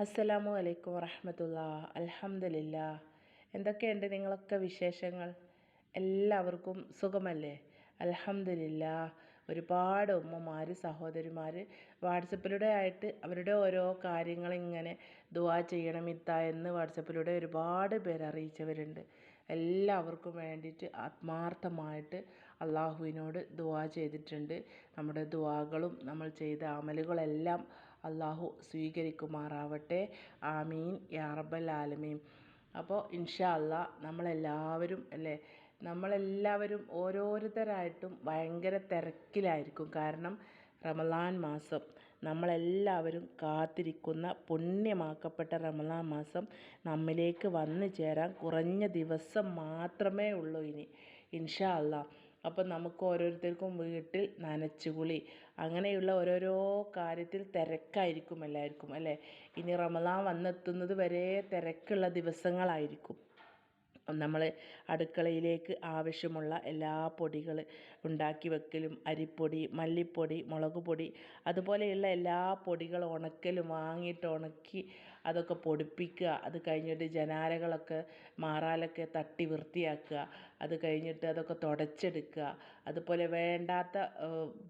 അസ്സലാമു അലൈക്കും വറഹമത്തുള്ള. അലഹമില്ല എന്തൊക്കെയുണ്ട് നിങ്ങളൊക്കെ വിശേഷങ്ങൾ? എല്ലാവർക്കും സുഖമല്ലേ? അലഹമില്ല ഒരുപാട് ഉമ്മമാർ സഹോദരിമാർ വാട്സപ്പിലൂടെ ആയിട്ട് അവരുടെ ഓരോ കാര്യങ്ങൾ ഇങ്ങനെ ദുവാ ചെയ്യണം ഇത്ത എന്ന് വാട്സപ്പിലൂടെ ഒരുപാട് പേര് അറിയിച്ചവരുണ്ട്. എല്ലാവർക്കും വേണ്ടിയിട്ട് ആത്മാർത്ഥമായിട്ട് അള്ളാഹുവിനോട് ദുവാ ചെയ്തിട്ടുണ്ട്. നമ്മുടെ ദുവാകളും നമ്മൾ ചെയ്ത അമലുകളെല്ലാം അള്ളാഹു സ്വീകരിക്കുമാറാവട്ടെ. ആമീൻ. യാ ആലമീൻ. അപ്പോൾ ഇൻഷാ അല്ലാ നമ്മളെല്ലാവരും അല്ലേ നമ്മളെല്ലാവരും ഓരോരുത്തരായിട്ടും ഭയങ്കര തിരക്കിലായിരിക്കും. കാരണം റമലാൻ മാസം നമ്മളെല്ലാവരും കാത്തിരിക്കുന്ന പുണ്യമാക്കപ്പെട്ട റമലാൻ മാസം നമ്മിലേക്ക് വന്നു ചേരാൻ കുറഞ്ഞ ദിവസം മാത്രമേ ഉള്ളൂ ഇനി. ഇൻഷാ അല്ലാ. അപ്പം നമുക്ക് ഓരോരുത്തർക്കും വീട്ടിൽ നനച്ചുകുളി. അങ്ങനെയുള്ള ഓരോരോ കാര്യത്തിൽ തിരക്കായിരിക്കും എല്ലാവർക്കും അല്ലേ? ഇനി റമദാൻ വന്നെത്തുന്നത് വരെ തിരക്കുള്ള ദിവസങ്ങളായിരിക്കും. നമ്മൾ അടുക്കളയിലേക്ക് ആവശ്യമുള്ള എല്ലാ പൊടികൾ ഉണ്ടാക്കി വെക്കലും അരിപ്പൊടി മല്ലിപ്പൊടി മുളക് പൊടി അതുപോലെയുള്ള എല്ലാ പൊടികളും ഉണക്കലും വാങ്ങിയിട്ട് ഉണക്കി അതൊക്കെ പൊടിപ്പിക്കുക. അത് കഴിഞ്ഞിട്ട് ജനാലകളൊക്കെ മാറാലൊക്കെ തട്ടി വൃത്തിയാക്കുക. അത് കഴിഞ്ഞിട്ട് അതൊക്കെ തുടച്ചെടുക്കുക. അതുപോലെ വേണ്ടാത്ത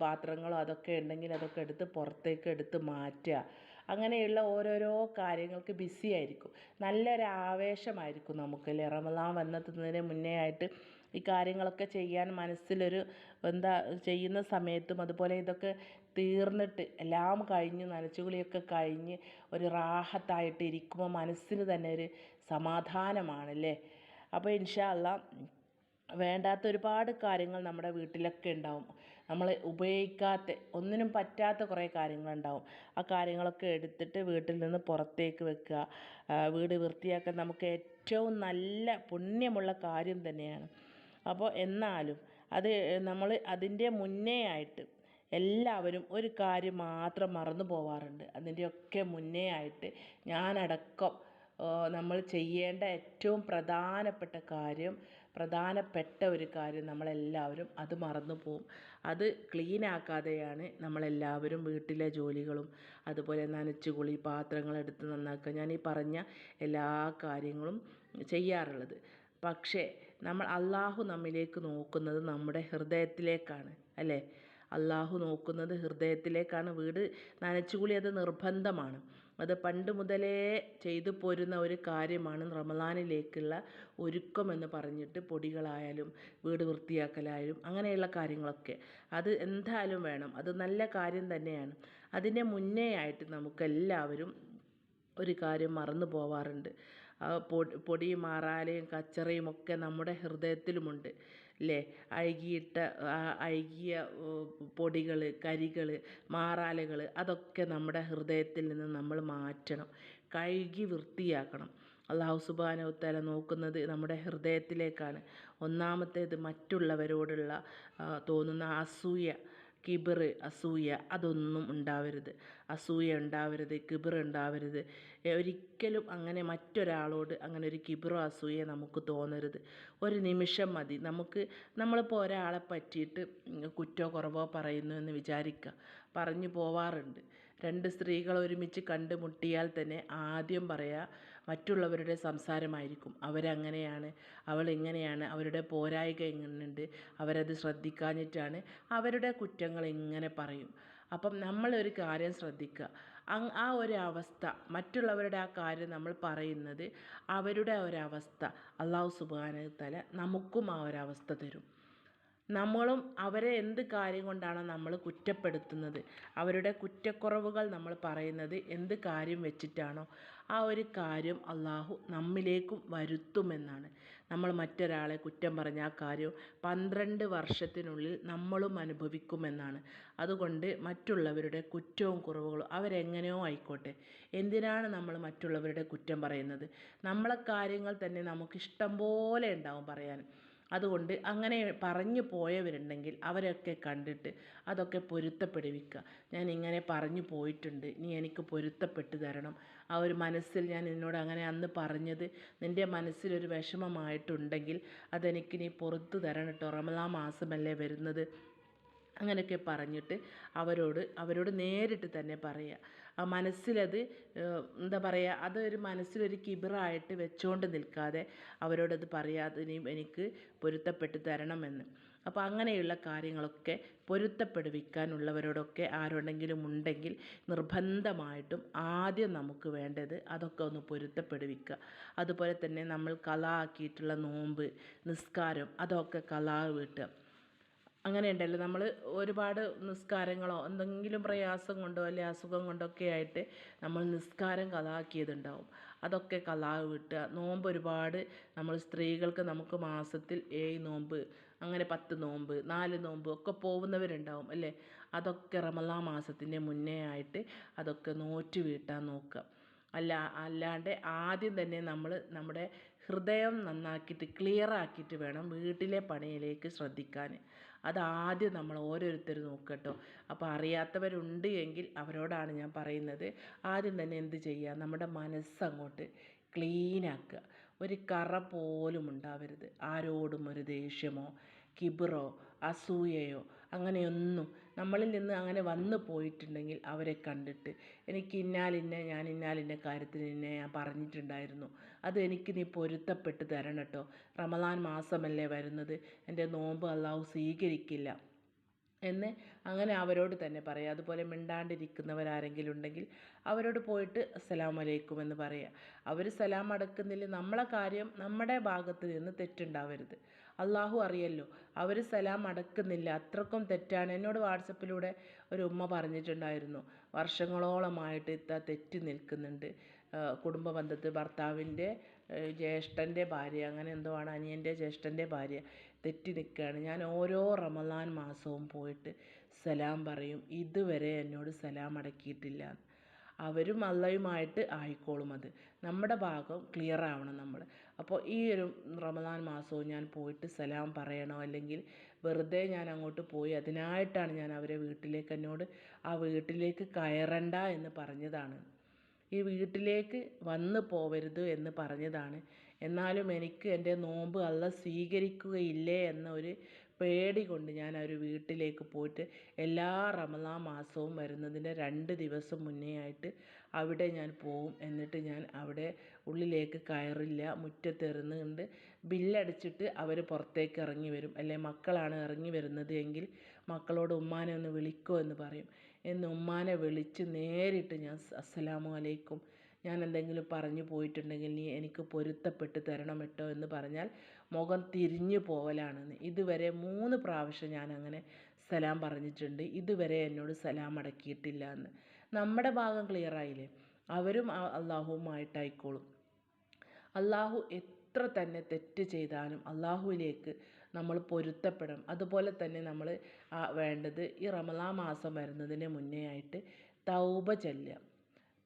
പാത്രങ്ങളോ അതൊക്കെ ഉണ്ടെങ്കിൽ അതൊക്കെ എടുത്ത് പുറത്തേക്ക് എടുത്ത് മാറ്റുക. അങ്ങനെയുള്ള ഓരോരോ കാര്യങ്ങൾക്ക് ബിസി ആയിരിക്കും. നല്ലൊരു ആവേശമായിരിക്കും നമുക്ക് അല്ലേ റമദാൻ വന്നെത്തുന്നതിന് മുന്നേ ആയിട്ട് ഈ കാര്യങ്ങളൊക്കെ ചെയ്യാൻ മനസ്സിലൊരു എന്താ ചെയ്യുന്ന സമയത്തും അതുപോലെ ഇതൊക്കെ തീർന്നിട്ട് എല്ലാം കഴിഞ്ഞ് നനച്ചുകുളിയൊക്കെ കഴിഞ്ഞ് ഒരു റാഹത്തായിട്ട് ഇരിക്കുമ്പോൾ മനസ്സിന് തന്നെ ഒരു സമാധാനമാണല്ലേ? അപ്പോൾ ഇൻഷാ അല്ലാ വേണ്ടാത്ത ഒരുപാട് കാര്യങ്ങൾ നമ്മുടെ വീട്ടിലൊക്കെ ഉണ്ടാവും. നമ്മൾ ഉപയോഗിക്കാത്ത ഒന്നിനും പറ്റാത്ത കുറേ കാര്യങ്ങളുണ്ടാവും. ആ കാര്യങ്ങളൊക്കെ എടുത്തിട്ട് വീട്ടിൽ നിന്ന് പുറത്തേക്ക് വെക്കുക. വീട് വൃത്തിയാക്കാൻ നമുക്ക് ഏറ്റവും നല്ല പുണ്യമുള്ള കാര്യം തന്നെയാണ്. അപ്പോൾ എന്നാലും അത് നമ്മൾ അതിന്റെ മുന്നേ ആയിട്ട് എല്ലാവരും ഒരു കാര്യം മാത്രം മറന്നു പോവാറുണ്ട്. അതിന്റെയൊക്കെ മുന്നേ ആയിട്ട് ഞാനടക്കം നമ്മൾ ചെയ്യേണ്ട ഏറ്റവും പ്രധാനപ്പെട്ട കാര്യം പ്രധാനപ്പെട്ട ഒരു കാര്യം നമ്മളെല്ലാവരും അത് മറന്നു പോവും. അത് ക്ലീൻ ആക്കാതെയാണ് നമ്മളെല്ലാവരും വീട്ടിലെ ജോലികളും അതുപോലെ നനച്ചുകുളി പാത്രങ്ങൾ എടുത്ത് നന്നാക്കുക. ഞാൻ ഈ പറഞ്ഞ എല്ലാ കാര്യങ്ങളും ചെയ്യാറുള്ളത്. പക്ഷേ നമ്മൾ അള്ളാഹു നമ്മിലേക്ക് നോക്കുന്നത് നമ്മുടെ ഹൃദയത്തിലേക്കാണ് അല്ലേ? അള്ളാഹു നോക്കുന്നത് ഹൃദയത്തിലേക്കാണ്. വീട് നനച്ചുകുളി അത് നിർബന്ധമാണ്. അത് പണ്ട് മുതലേ ചെയ്തു പോരുന്ന ഒരു കാര്യമാണ് റമദാനിലേക്കുള്ള ഒരുക്കം എന്ന് പറഞ്ഞിട്ട് പൊടികളായാലും വീട് വൃത്തിയാക്കലായാലും അങ്ങനെയുള്ള കാര്യങ്ങളൊക്കെ. അത് എന്തായാലും വേണം. അത് നല്ല കാര്യം തന്നെയാണ്. അതിന്റെ മുന്നേ ആയിട്ട് നമുക്കെല്ലാവരും ഒരു കാര്യം മറന്നു പോവാറുണ്ട്. പൊടി പൊടിയും കച്ചറയും ഒക്കെ നമ്മുടെ ഹൃദയത്തിലുമുണ്ട്. അല്ലേ അഴുകിയിട്ട അഴുകിയ പൊടികൾ കരികൾ മാറാലകൾ അതൊക്കെ നമ്മുടെ ഹൃദയത്തിൽ നിന്ന് നമ്മൾ മാറ്റണം. കഴുകി വൃത്തിയാക്കണം. അള്ളാഹു സുബാനവുത്തല നോക്കുന്നത് നമ്മുടെ ഹൃദയത്തിലേക്കാണ്. ഒന്നാമത്തേത് മറ്റുള്ളവരോടുള്ള തോന്നുന്ന അസൂയ കിബിർ അസൂയ അതൊന്നും ഉണ്ടാവരുത്. അസൂയ ഉണ്ടാവരുത് കിബിർ ഉണ്ടാവരുത്. ഒരിക്കലും അങ്ങനെ മറ്റൊരാളോട് അങ്ങനെ ഒരു കിബിറോ അസൂയ നമുക്ക് തോന്നരുത്. ഒരു നിമിഷം മതി. നമുക്ക് നമ്മളിപ്പോൾ ഒരാളെ പറ്റിയിട്ട് കുറ്റോ കുറവോ പറയുന്നു എന്ന് വിചാരിക്കുക. പറഞ്ഞു പോവാറുണ്ട്. രണ്ട് സ്ത്രീകൾ ഒരുമിച്ച് കണ്ടുമുട്ടിയാൽ തന്നെ ആദ്യം പറയുക മറ്റുള്ളവരുടെ സംസാരമായിരിക്കും. അവരങ്ങനെയാണ് അവൾ ഇങ്ങനെയാണ് അവരുടെ പോരായ്മ എങ്ങനെയുണ്ട് അവരത് ശ്രദ്ധിക്കാഞ്ഞിട്ടാണ് അവരുടെ കുറ്റങ്ങൾ ഇങ്ങനെ പറയും. അപ്പം നമ്മളൊരു കാര്യം ശ്രദ്ധിക്കുക. ആ ഒരു അവസ്ഥ മറ്റുള്ളവരുടെ ആ കാര്യം നമ്മൾ പറയുന്നത് അവരുടെ ഒരവസ്ഥ അള്ളാഹു സുബാന തല നമുക്കും ആ ഒരവസ്ഥ തരും. നമ്മളും അവരെ എന്ത് കാര്യം കൊണ്ടാണ് നമ്മൾ കുറ്റപ്പെടുത്തുന്നത്? അവരുടെ കുറ്റക്കുറവുകൾ നമ്മൾ പറയുന്നത് എന്ത് കാര്യം വെച്ചിട്ടാണോ? ആ ഒരു കാര്യം അള്ളാഹു നമ്മിലേക്കും വരുത്തുമെന്നാണ്. നമ്മൾ മറ്റൊരാളെ കുറ്റം പറഞ്ഞ ആ കാര്യം പന്ത്രണ്ട് വർഷത്തിനുള്ളിൽ നമ്മളും അനുഭവിക്കുമെന്നാണ്. അതുകൊണ്ട് മറ്റുള്ളവരുടെ കുറ്റവും കുറവുകളും അവരെങ്ങനെയോ ആയിക്കോട്ടെ. എന്തിനാണ് നമ്മൾ മറ്റുള്ളവരുടെ കുറ്റം പറയുന്നത്? നമ്മളെ കാര്യങ്ങൾ തന്നെ നമുക്ക് ഇഷ്ടം പോലെ ഉണ്ടാവും പറയാൻ. അതുകൊണ്ട് അങ്ങനെ പറഞ്ഞു പോയവരുണ്ടെങ്കിൽ അവരൊക്കെ കണ്ടിട്ട് അതൊക്കെ പൊരുത്തപ്പെടുവിക്കുക. ഞാൻ ഇങ്ങനെ പറഞ്ഞു പോയിട്ടുണ്ട്. നീ എനിക്ക് പൊരുത്തപ്പെട്ട് തരണം. ആ ഒരു മനസ്സിൽ ഞാൻ നിന്നോട് അങ്ങനെ അന്ന് പറഞ്ഞത് നിന്റെ മനസ്സിലൊരു വിഷമമായിട്ടുണ്ടെങ്കിൽ അതെനിക്ക് നീ പുറത്തു തരണം കേട്ടോ റമദാൻ മാസമല്ലേ വരുന്നത്. അങ്ങനെയൊക്കെ പറഞ്ഞിട്ട് അവരോട് അവരോട് നേരിട്ട് തന്നെ പറയുക. മനസ്സിലത് എന്താ പറയുക അതൊരു മനസ്സിലൊരു കിബിറായിട്ട് വെച്ചുകൊണ്ട് നിൽക്കാതെ അവരോടത് പറയാതിനെയും എനിക്ക് പൊരുത്തപ്പെട്ട് തരണമെന്ന്. അപ്പോൾ അങ്ങനെയുള്ള കാര്യങ്ങളൊക്കെ പൊരുത്തപ്പെടുവിക്കാനുള്ളവരോടൊക്കെ ആരോടെങ്കിലും ഉണ്ടെങ്കിൽ നിർബന്ധമായിട്ടും ആദ്യം നമുക്ക് വേണ്ടത് അതൊക്കെ ഒന്ന് പൊരുത്തപ്പെടുവിക്കുക. അതുപോലെ തന്നെ നമ്മൾ കലാ ആക്കിയിട്ടുള്ള നോമ്പ് നിസ്കാരം അതൊക്കെ കലാ വീട്ടുക. അങ്ങനെ ഉണ്ടല്ലോ നമ്മൾ ഒരുപാട് നിസ്കാരങ്ങളോ എന്തെങ്കിലും പ്രയാസം കൊണ്ടോ അല്ലെ അസുഖം കൊണ്ടോ ഒക്കെ ആയിട്ട് നമ്മൾ നിസ്കാരം കലാക്കിയതുണ്ടാവും. അതൊക്കെ കലാവ് വീട്ടുക നോമ്പ് ഒരുപാട് നമ്മൾ സ്ത്രീകൾക്ക് നമുക്ക് മാസത്തിൽ ഏഴ് നോമ്പ് അങ്ങനെ പത്ത് നോമ്പ് നാല് നോമ്പ് ഒക്കെ പോകുന്നവരുണ്ടാവും അല്ലേ? അതൊക്കെ റമലാ മാസത്തിന്റെ മുന്നേ ആയിട്ട് അതൊക്കെ നോറ്റ് വീട്ടാൻ നോക്കുക. അല്ല അല്ലാണ്ട് ആദ്യം തന്നെ നമ്മൾ നമ്മുടെ ഹൃദയം നന്നാക്കിയിട്ട് ക്ലിയർ ആക്കിയിട്ട് വേണം വീട്ടിലെ പണിയിലേക്ക് ശ്രദ്ധിക്കാൻ. അതാദ്യം നമ്മൾ ഓരോരുത്തർ നോക്കട്ടോ. അപ്പോൾ അറിയാത്തവരുണ്ട് എങ്കിൽ അവരോടാണ് ഞാൻ പറയുന്നത്. ആദ്യം തന്നെ എന്ത് ചെയ്യുക? നമ്മുടെ മനസ്സങ്ങോട്ട് ക്ലീനാക്കുക ഒരു കറ പോലും ഉണ്ടാവരുത്. ആരോടും ഒരു ദേഷ്യമോ കിബിറോ അസൂയയോ അങ്ങനെയൊന്നും. നമ്മളിൽ നിന്ന് അങ്ങനെ വന്നു പോയിട്ടുണ്ടെങ്കിൽ അവരെ കണ്ടിട്ട് എനിക്ക് ഇന്നാലിന്ന ഞാൻ ഇന്നാലിന്ന കാര്യത്തിന് ഇന്നെ ഞാൻ പറഞ്ഞിട്ടുണ്ടായിരുന്നു. അത് എനിക്ക് നീ പൊരുത്തപ്പെട്ട് തരണം കേട്ടോ. റമദാൻ മാസമല്ലേ വരുന്നത്. എന്റെ നോമ്പ് അള്ളാഹു സ്വീകരിക്കില്ല. എന്ന് അങ്ങനെ അവരോട് തന്നെ പറയുക അതുപോലെ മിണ്ടാണ്ടിരിക്കുന്നവരാരെങ്കിലും ഉണ്ടെങ്കിൽ അവരോട് പോയിട്ട് അസ്സലാം വലൈക്കും എന്ന് പറയുക അവർ സലാം അടക്കുന്നില്ല. നമ്മളെ കാര്യം നമ്മുടെ ഭാഗത്ത് നിന്ന് തെറ്റുണ്ടാവരുത്. അള്ളാഹു അറിയല്ലോ അവർ സലാം അടക്കുന്നില്ല. അത്രക്കും തെറ്റാണ്. എന്നോട് വാട്സപ്പിലൂടെ ഒരു ഉമ്മ പറഞ്ഞിട്ടുണ്ടായിരുന്നു. വർഷങ്ങളോളമായിട്ട് ഇത്ത തെറ്റി നിൽക്കുന്നുണ്ട്. കുടുംബ ബന്ധത്തിൽ ഭർത്താവിന്റെ ജ്യേഷ്ഠന്റെ ഭാര്യ അങ്ങനെ എന്തോ ആണ് അനിയന്റെ ജ്യേഷ്ഠന്റെ ഭാര്യ തെറ്റി നിൽക്കുകയാണ്. ഞാൻ ഓരോ റമദാൻ മാസവും പോയിട്ട് സലാം പറയും ഇതുവരെ എന്നോട് സലാം അടക്കിയിട്ടില്ല. അവരും അള്ളയുമായിട്ട് ആയിക്കോളും അത്. നമ്മുടെ ഭാഗം ക്ലിയർ ആവണം നമ്മൾ. അപ്പോൾ ഈ ഒരു റമദാൻ മാസവും ഞാൻ പോയിട്ട് സലാം പറയണോ അല്ലെങ്കിൽ വെറുതെ ഞാൻ അങ്ങോട്ട് പോയി അതിനായിട്ടാണ് ഞാൻ അവരെ വീട്ടിലേക്ക് എന്നോട് ആ വീട്ടിലേക്ക് കയറണ്ട എന്ന് പറഞ്ഞതാണ് ഈ വീട്ടിലേക്ക് വന്നു പോവരുത് എന്ന് പറഞ്ഞതാണ്. എന്നാലും എനിക്ക് എന്റെ നോമ്പ് അള്ള സ്വീകരിക്കുകയില്ലേ എന്നൊരു പേടി കൊണ്ട് ഞാൻ ആ ഒരു വീട്ടിലേക്ക് പോയിട്ട് എല്ലാ റമദാൻ മാസവും വരുന്നതിന്റെ രണ്ട് ദിവസം മുന്നേ ആയിട്ട് അവിടെ ഞാൻ പോവും. എന്നിട്ട് ഞാൻ അവിടെ ഉള്ളിലേക്ക് കയറില്ല മുറ്റത്തിരുന്നുകൊണ്ട് ബില്ലടിച്ചിട്ട് അവർ പുറത്തേക്ക് ഇറങ്ങി വരും. അല്ലെ മക്കളാണ് ഇറങ്ങി വരുന്നത് എങ്കിൽ മക്കളോട് ഉമ്മാനെ ഒന്ന് വിളിക്കോ എന്ന് പറയും. എന്ന് ഉമ്മാനെ വിളിച്ച് നേരിട്ട് ഞാൻ അസ്സലാമു അലൈക്കും ഞാൻ എന്തെങ്കിലും പറഞ്ഞു പോയിട്ടുണ്ടെങ്കിൽ നീ എനിക്ക് പൊരുത്തപ്പെട്ട് തരണം കേട്ടോ എന്ന് പറഞ്ഞാൽ മുഖം തിരിഞ്ഞു പോവലാണെന്ന്. ഇതുവരെ മൂന്ന് പ്രാവശ്യം ഞാൻ അങ്ങനെ സലാം പറഞ്ഞിട്ടുണ്ട്. ഇതുവരെ എന്നോട് സലാം അടക്കിയിട്ടില്ല എന്ന്. നമ്മുടെ ഭാഗം ക്ലിയർ ആയില്ലേ? അവരും അള്ളാഹുവുമായിട്ടായിക്കോളും അള്ളാഹു എത്ര തന്നെ തെറ്റ് ചെയ്താലും അള്ളാഹുവിലേക്ക് നമ്മൾ പൊരുത്തപ്പെടണം. അതുപോലെ തന്നെ നമ്മൾ വേണ്ടത് ഈ റമലാ മാസം വരുന്നതിന് മുന്നേ ആയിട്ട് തൗബ ചൊല്ലുക.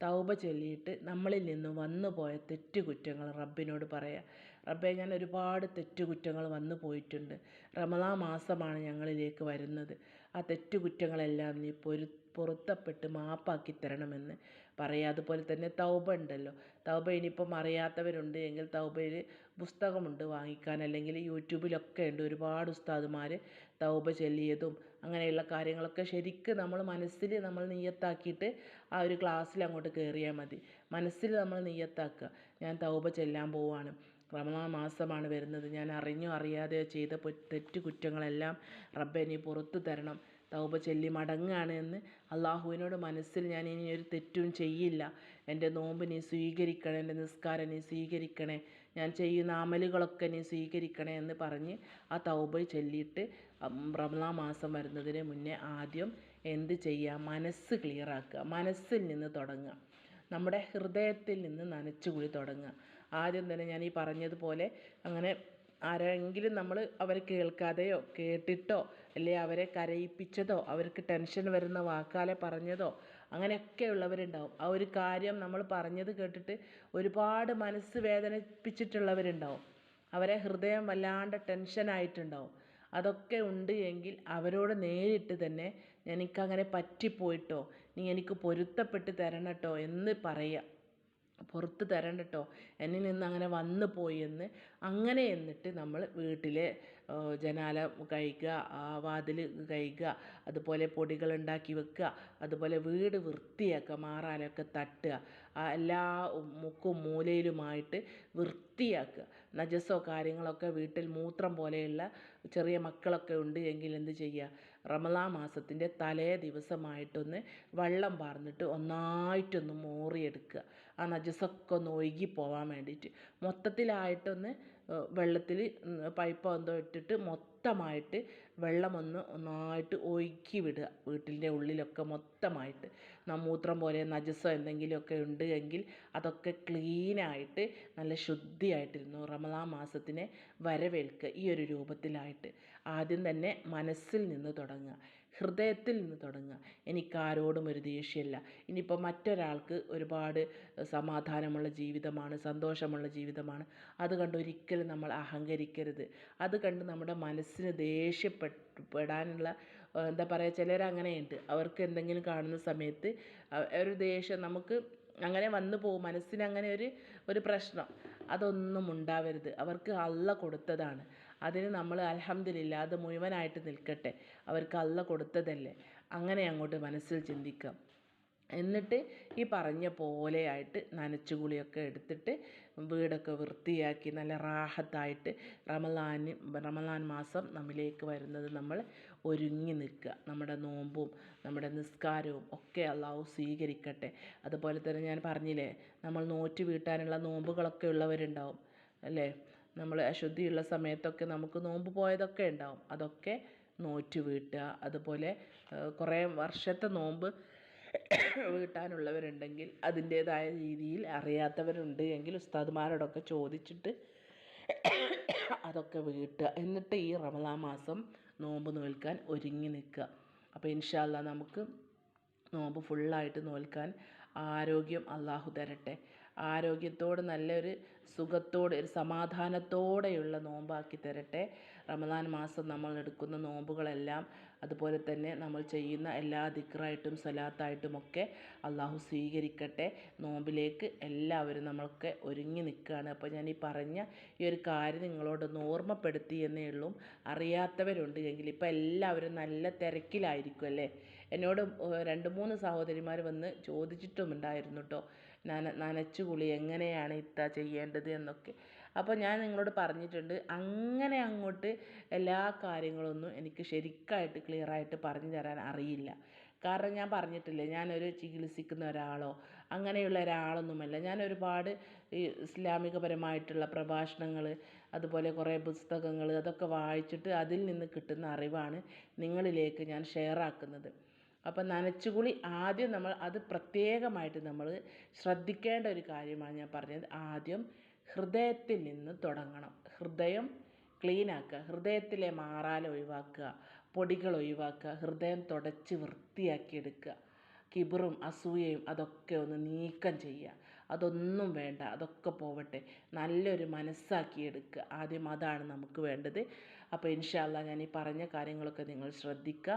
തൗബ ചൊല്ലിയിട്ട് നമ്മളിൽ നിന്ന് വന്നു പോയ തെറ്റുകുറ്റങ്ങൾ റബ്ബിനോട് പറയുക റബ്ബെ ഞാൻ ഒരുപാട് തെറ്റുകുറ്റങ്ങൾ വന്നു പോയിട്ടുണ്ട്. റമദാൻ മാസമാണ് ഞങ്ങളിലേക്ക് വരുന്നത്. ആ തെറ്റുകുറ്റങ്ങളെല്ലാം നീ പൊരു പൊരുത്തപ്പെട്ട് മാപ്പാക്കി തരണമെന്ന് പറയുക അതുപോലെ തന്നെ തൗബ ഉണ്ടല്ലോ. തൗബ ഇനിയിപ്പം അറിയാത്തവരുണ്ട്. എങ്കിൽ തൗബയിൽ പുസ്തകമുണ്ട് വാങ്ങിക്കാൻ. അല്ലെങ്കിൽ യൂട്യൂബിലൊക്കെ ഉണ്ട്. ഒരുപാട് ഉസ്താദുമാർ തൗബ ചൊല്ലിയതും അങ്ങനെയുള്ള കാര്യങ്ങളൊക്കെ ശരിക്ക് നമ്മൾ മനസ്സിൽ നമ്മൾ നീയത്താക്കിയിട്ട് ആ ഒരു ക്ലാസ്സിൽ അങ്ങോട്ട് കയറിയാൽ മതി. മനസ്സിൽ നമ്മൾ നീയത്താക്കുക ഞാൻ തൗബ ചെല്ലാൻ പോവാണ്. റമദാൻ മാസമാണ് വരുന്നത്. ഞാൻ അറിഞ്ഞോ അറിയാതെയോ ചെയ്ത തെറ്റ് കുറ്റങ്ങളെല്ലാം റബ്ബെ നീ പുറത്തു തരണം. തൗബ ചൊല്ലി മടങ്ങുകയാണ് എന്ന് അള്ളാഹുവിനോട് മനസ്സിൽ ഞാൻ ഇനി ഒരു തെറ്റും ചെയ്യില്ല. എന്റെ നോമ്പ് നീ സ്വീകരിക്കണേ എന്റെ നിസ്കാരം നീ സ്വീകരിക്കണേ ഞാൻ ചെയ്യുന്ന അമലുകളൊക്കെ നീ സ്വീകരിക്കണേ എന്ന് പറഞ്ഞ് ആ തൗബ ചൊല്ലിയിട്ട് റമദാൻ മാസം വരുന്നതിന് മുന്നേ ആദ്യം എന്ത് ചെയ്യുക? മനസ്സ് ക്ലിയറാക്കുക മനസ്സിൽ നിന്ന് തുടങ്ങുക. നമ്മുടെ ഹൃദയത്തിൽ നിന്ന് നനച്ചുകൂടി തുടങ്ങുക. ആദ്യം തന്നെ ഞാൻ ഈ പറഞ്ഞതുപോലെ അങ്ങനെ ആരെങ്കിലും നമ്മൾ അവർ കേൾക്കാതെയോ കേട്ടിട്ടോ അല്ലെങ്കിൽ അവരെ കരയിപ്പിച്ചതോ അവർക്ക് ടെൻഷൻ വരുന്ന വാക്കാലെ പറഞ്ഞതോ അങ്ങനെയൊക്കെ ഉള്ളവരുണ്ടാവും ആ ഒരു കാര്യം നമ്മൾ പറഞ്ഞത് കേട്ടിട്ട് ഒരുപാട് മനസ്സ് വേദനിപ്പിച്ചിട്ടുള്ളവരുണ്ടാവും. അവരെ ഹൃദയം വല്ലാണ്ട് ടെൻഷനായിട്ടുണ്ടാവും. അതൊക്കെ ഉണ്ട് എങ്കിൽ അവരോട് നേരിട്ട് തന്നെ എനിക്കങ്ങനെ പറ്റിപ്പോയിട്ടോ നീ എനിക്ക് പൊരുത്തപ്പെട്ട് തരണം കേട്ടോ എന്ന് പറയുക പുറത്ത് തരണ്ട കേട്ടോ എന്നിൽ നിന്ന് അങ്ങനെ വന്നു പോയി എന്ന്. അങ്ങനെ എന്നിട്ട് നമ്മൾ വീട്ടിലെ ജനാല കഴുകുക വാതിൽ കഴുകുക അതുപോലെ പൊടികൾ ഉണ്ടാക്കി വെക്കുക അതുപോലെ വീട് വൃത്തിയാക്കുക മാറാലൊക്കെ തട്ടുക എല്ലാ മുക്കും മൂലയിലുമായിട്ട് വൃത്തിയാക്കുക. നജസോ കാര്യങ്ങളൊക്കെ വീട്ടിൽ മൂത്രം പോലെയുള്ള ചെറിയ മക്കളൊക്കെ ഉണ്ട് എങ്കിൽ എന്ത് ചെയ്യുക? റമലാ മാസത്തിന്റെ തലേ ദിവസമായിട്ടൊന്ന് വെള്ളം പാർന്നിട്ട് ഒന്നായിട്ടൊന്ന് മോറിയെടുക്കുക. ആ നജസൊക്കെ ഒന്ന് ഒഴുകി പോകാൻ വേണ്ടിയിട്ട്. മൊത്തത്തിലായിട്ടൊന്ന് വെള്ളത്തിൽ പൈപ്പ് എന്തോ ഇട്ടിട്ട് മൊത്തമായിട്ട് വെള്ളമൊന്ന് ഒന്നായിട്ട് ഒഴുക്കി വിടുക. വീട്ടിന്റെ ഉള്ളിലൊക്കെ മൊത്തമായിട്ട്. മൂത്രം പോലെ നജസോ എന്തെങ്കിലുമൊക്കെ ഉണ്ട് എങ്കിൽ അതൊക്കെ ക്ലീനായിട്ട് നല്ല ശുദ്ധിയായിട്ടിരുന്നു. റമദാൻ മാസത്തിനെ വരവേൽക്കുക ഈ ഒരു രൂപത്തിലായിട്ട്. ആദ്യം തന്നെ മനസ്സിൽ നിന്ന് തുടങ്ങുക. ഹൃദയത്തിൽ നിന്ന് തുടങ്ങുക. എനിക്കാരോടും ഒരു ദേഷ്യമില്ല. ഇനിയിപ്പോൾ മറ്റൊരാൾക്ക് ഒരുപാട് സമാധാനമുള്ള ജീവിതമാണ് സന്തോഷമുള്ള ജീവിതമാണ്. അത് കണ്ട് ഒരിക്കലും നമ്മൾ അഹങ്കരിക്കരുത്. അത് കണ്ട് നമ്മുടെ മനസ്സിന് ദേഷ്യപ്പെടാനുള്ള എന്താ പറയുക ചിലരങ്ങനെയുണ്ട്. അവർക്ക് എന്തെങ്കിലും കാണുന്ന സമയത്ത് ഒരു ദേഷ്യം നമുക്ക് അങ്ങനെ വന്നു പോകും. മനസ്സിന് അങ്ങനെ ഒരു ഒരു പ്രശ്നം. അതൊന്നും ഉണ്ടാവരുത്. അവർക്ക് അള്ള കൊടുത്തതാണ്. അതിന് നമ്മൾ അൽഹംദുലില്ല അത് മുഴുവനായിട്ട് നിൽക്കട്ടെ. അവർക്ക് അള്ള കൊടുത്തതല്ലേ? അങ്ങനെ അങ്ങോട്ട് മനസ്സിൽ ചിന്തിക്കാം എന്നിട്ട് ഈ പറഞ്ഞ പോലെയായിട്ട് നനച്ചുകുളിയൊക്കെ എടുത്തിട്ട് വീടൊക്കെ വൃത്തിയാക്കി നല്ല റാഹത്തായിട്ട് റമലാൻ റമലാൻ മാസം നമ്മിലേക്ക് വരുന്നത് നമ്മൾ ഒരുങ്ങി നിൽക്കുക. നമ്മുടെ നോമ്പും നമ്മുടെ നിസ്കാരവും ഒക്കെ അള്ളാഹു സ്വീകരിക്കട്ടെ. അതുപോലെ തന്നെ ഞാൻ പറഞ്ഞില്ലേ നമ്മൾ നോറ്റ് വീട്ടാനുള്ള നോമ്പുകളൊക്കെ ഉള്ളവരുണ്ടാവും അല്ലേ? നമ്മൾ അശുദ്ധിയുള്ള സമയത്തൊക്കെ നമുക്ക് നോമ്പ് പോയതൊക്കെ ഉണ്ടാവും. അതൊക്കെ നോറ്റ് വീട്ടുക. അതുപോലെ കുറേ വർഷത്തെ നോമ്പ് വീട്ടാനുള്ളവരുണ്ടെങ്കിൽ അതിന്റേതായ രീതിയിൽ അറിയാത്തവരുണ്ട് എങ്കിൽ ഉസ്താദ്മാരോടൊക്കെ ചോദിച്ചിട്ട് അതൊക്കെ വീട്ടുക. എന്നിട്ട് ഈ റമദാ മാസം നോമ്പ് നോൽക്കാൻ ഒരുങ്ങി നിൽക്കുക. അപ്പോൾ ഇൻഷാല്ല നമുക്ക് നോമ്പ് ഫുള്ളായിട്ട് നോൽക്കാൻ ആരോഗ്യം അള്ളാഹു തരട്ടെ. ആരോഗ്യത്തോട് നല്ലൊരു സുഖത്തോടെ ഒരു സമാധാനത്തോടെയുള്ള നോമ്പാക്കി തരട്ടെ. റമദാൻ മാസം നമ്മൾ എടുക്കുന്ന നോമ്പുകളെല്ലാം അതുപോലെ തന്നെ നമ്മൾ ചെയ്യുന്ന എല്ലാ ദിക്റായിട്ടും സലാത്തായിട്ടും ഒക്കെ അള്ളാഹു സ്വീകരിക്കട്ടെ. നോമ്പിലേക്ക് എല്ലാവരും നമ്മളൊക്കെ ഒരുങ്ങി നിൽക്കുകയാണ്. അപ്പോൾ ഞാൻ ഈ പറഞ്ഞ ഈ ഒരു കാര്യം നിങ്ങളോടൊന്ന് ഓർമ്മപ്പെടുത്തി എന്നേ ഉള്ളൂ. അറിയാത്തവരുണ്ട് എങ്കിൽ ഇപ്പോൾ എല്ലാവരും നല്ല തിരക്കിലായിരിക്കും അല്ലേ? എന്നോട് രണ്ട് മൂന്ന് സഹോദരിമാർ വന്ന് ചോദിച്ചിട്ടുമുണ്ടായിരുന്നു കേട്ടോ. നന നനച്ചു കുളി എങ്ങനെയാണ് ഇത്ത ചെയ്യേണ്ടത് എന്നൊക്കെ. അപ്പോൾ ഞാൻ നിങ്ങളോട് പറഞ്ഞിട്ടുണ്ട്. അങ്ങനെ അങ്ങോട്ട് എല്ലാ കാര്യങ്ങളൊന്നും എനിക്ക് ശരിക്കായിട്ട് ക്ലിയറായിട്ട് പറഞ്ഞു തരാൻ അറിയില്ല. കാരണം ഞാൻ പറഞ്ഞിട്ടില്ലേ ഞാനൊരു ചികിത്സിക്കുന്ന ഒരാളോ അങ്ങനെയുള്ള ഒരാളൊന്നുമല്ല. ഞാൻ ഒരുപാട് ഈ ഇസ്ലാമികപരമായിട്ടുള്ള പ്രഭാഷണങ്ങൾ അതുപോലെ കുറേ പുസ്തകങ്ങൾ അതൊക്കെ വായിച്ചിട്ട് അതിൽ നിന്ന് കിട്ടുന്ന അറിവാണ് നിങ്ങളിലേക്ക് ഞാൻ ഷെയർ ആക്കുന്നത്. അപ്പം നനച്ചുകുളി ആദ്യം നമ്മൾ അത് പ്രത്യേകമായിട്ട് നമ്മൾ ശ്രദ്ധിക്കേണ്ട ഒരു കാര്യമാണ് ഞാൻ പറഞ്ഞത്. ആദ്യം ഹൃദയത്തിൽ നിന്ന് തുടങ്ങണം. ഹൃദയം ക്ലീൻ ആക്കുക. ഹൃദയത്തിലെ മാറാല ഒഴിവാക്കുക. പൊടികൾ ഒഴിവാക്കുക. ഹൃദയം തുടച്ച് വൃത്തിയാക്കി എടുക്കുക. കിബറും അസൂയയും അതൊക്കെ ഒന്ന് നീക്കം ചെയ്യുക. അതൊന്നും വേണ്ട. അതൊക്കെ പോവട്ടെ. നല്ലൊരു മനസ്സാക്കി എടുക്കുക. ആദ്യം അതാണ് നമുക്ക് വേണ്ടത്. അപ്പോൾ ഇൻഷാല്ല ഞാൻ ഈ പറഞ്ഞ കാര്യങ്ങളൊക്കെ നിങ്ങൾ ശ്രദ്ധിക്കുക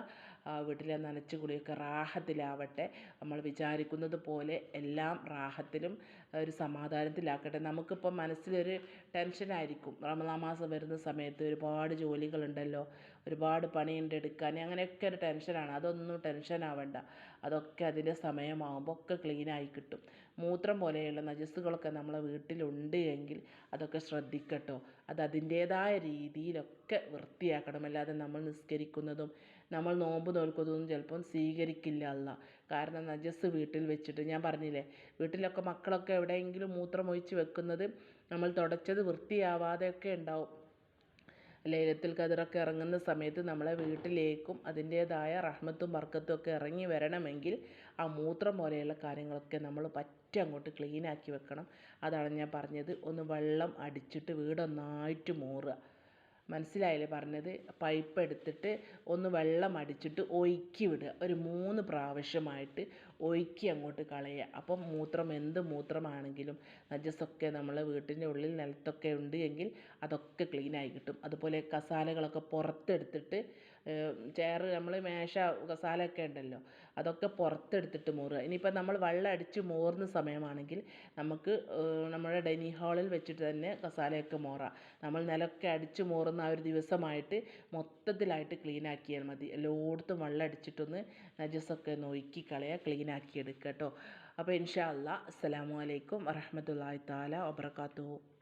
വീട്ടിലെ നനച്ച് കുളിയൊക്കെ റാഹത്തിലാവട്ടെ. നമ്മൾ വിചാരിക്കുന്നത് പോലെ എല്ലാം റാഹത്തിലും ഒരു സമാധാനത്തിലാക്കട്ടെ. നമുക്കിപ്പോൾ മനസ്സിലൊരു ടെൻഷനായിരിക്കും. റമദാൻ മാസം വരുന്ന സമയത്ത് ഒരുപാട് ജോലികളുണ്ടല്ലോ. ഒരുപാട് പണിയുണ്ട് എടുക്കാൻ. അങ്ങനെയൊക്കെ ഒരു ടെൻഷനാണ്. അതൊന്നും ടെൻഷൻ ആവണ്ട. അതൊക്കെ അതിന്റെ സമയമാകുമ്പോൾ ഒക്കെ ക്ലീനായി കിട്ടും. മൂത്രം പോലെയുള്ള നജസ്സുകളൊക്കെ നമ്മളെ വീട്ടിലുണ്ട് എങ്കിൽ അതൊക്കെ ശ്രദ്ധിക്കട്ടോ. അത് അതിന്റേതായ രീതിയിലൊക്കെ വൃത്തിയാക്കണം. അല്ലാതെ നമ്മൾ നിസ്കരിക്കുന്നതും നമ്മൾ നോമ്പ് നോൽക്കുന്നതും ചിലപ്പം സ്വീകരിക്കില്ല അല്ല. കാരണം നജസ് വീട്ടിൽ വെച്ചിട്ട് ഞാൻ പറഞ്ഞില്ലേ വീട്ടിലൊക്കെ മക്കളൊക്കെ എവിടെയെങ്കിലും മൂത്രം മൂത്രമൊഴിച്ച് വെക്കുന്നത് നമ്മൾ തുടച്ചത് വൃത്തിയാവാതെയൊക്കെ ഉണ്ടാവും. ലൈലത്തുൽ ഖദറൊക്കെ ഇറങ്ങുന്ന സമയത്ത് നമ്മളെ വീട്ടിലേക്കും അതിന്റേതായ റഹ്മത്തും ബർക്കത്തും ഒക്കെ ഇറങ്ങി വരണമെങ്കിൽ ആ മൂത്രം പോലെയുള്ള കാര്യങ്ങളൊക്കെ നമ്മൾ പറ്റ അങ്ങോട്ട് ക്ലീനാക്കി വെക്കണം. അതാണ് ഞാൻ പറഞ്ഞത്. ഒന്ന് വെള്ളം അടിച്ചിട്ട് വീടൊന്നായിട്ട് മൂറുക. മനസ്സിലായില്ലേ പറഞ്ഞത്? പൈപ്പ് എടുത്തിട്ട് ഒന്ന് വെള്ളം അടിച്ചിട്ട് ഒഴുക്കി വിടുക. ഒരു മൂന്ന് പ്രാവശ്യമായിട്ട് ഒഴുക്കി അങ്ങോട്ട് കളയുക. അപ്പം മൂത്രം എന്ത് മൂത്രമാണെങ്കിലും നജസ്സൊക്കെ നമ്മളെ വീട്ടിന്റെ ഉള്ളിൽ നിലത്തൊക്കെ ഉണ്ട് എങ്കിൽ അതൊക്കെ ക്ലീനായി കിട്ടും. അതുപോലെ കസാലകളൊക്കെ പുറത്തെടുത്തിട്ട് ചെയർ നമ്മൾ മേശ കസാലയൊക്കെ ഉണ്ടല്ലോ അതൊക്കെ പുറത്തെടുത്തിട്ട് മോറുക. ഇനിയിപ്പോൾ നമ്മൾ വെള്ളം അടിച്ച് മോറുന്ന സമയമാണെങ്കിൽ നമുക്ക് നമ്മുടെ ഡൈനിങ് ഹാളിൽ വെച്ചിട്ട് തന്നെ കസാലയൊക്കെ മോറാം. നമ്മൾ നിലമൊക്കെ അടിച്ച് മോറുന്ന ആ ഒരു ദിവസമായിട്ട് മൊത്തത്തിലായിട്ട് ക്ലീൻ ആക്കിയാൽ മതി. എല്ലായിടത്തും വെള്ളം അടിച്ചിട്ടൊന്ന് നജസ്സൊക്കെ ഒന്ന് ഒഴുക്കി കളയുക ക്ലീൻ ആക്കി എടുക്കുക കേട്ടോ. അപ്പോൾ ഇൻഷാ അല്ലാ അസ്സലാമു അലൈക്കും വറഹ്മത്തുള്ളാഹി തആല വബറകാതുഹു.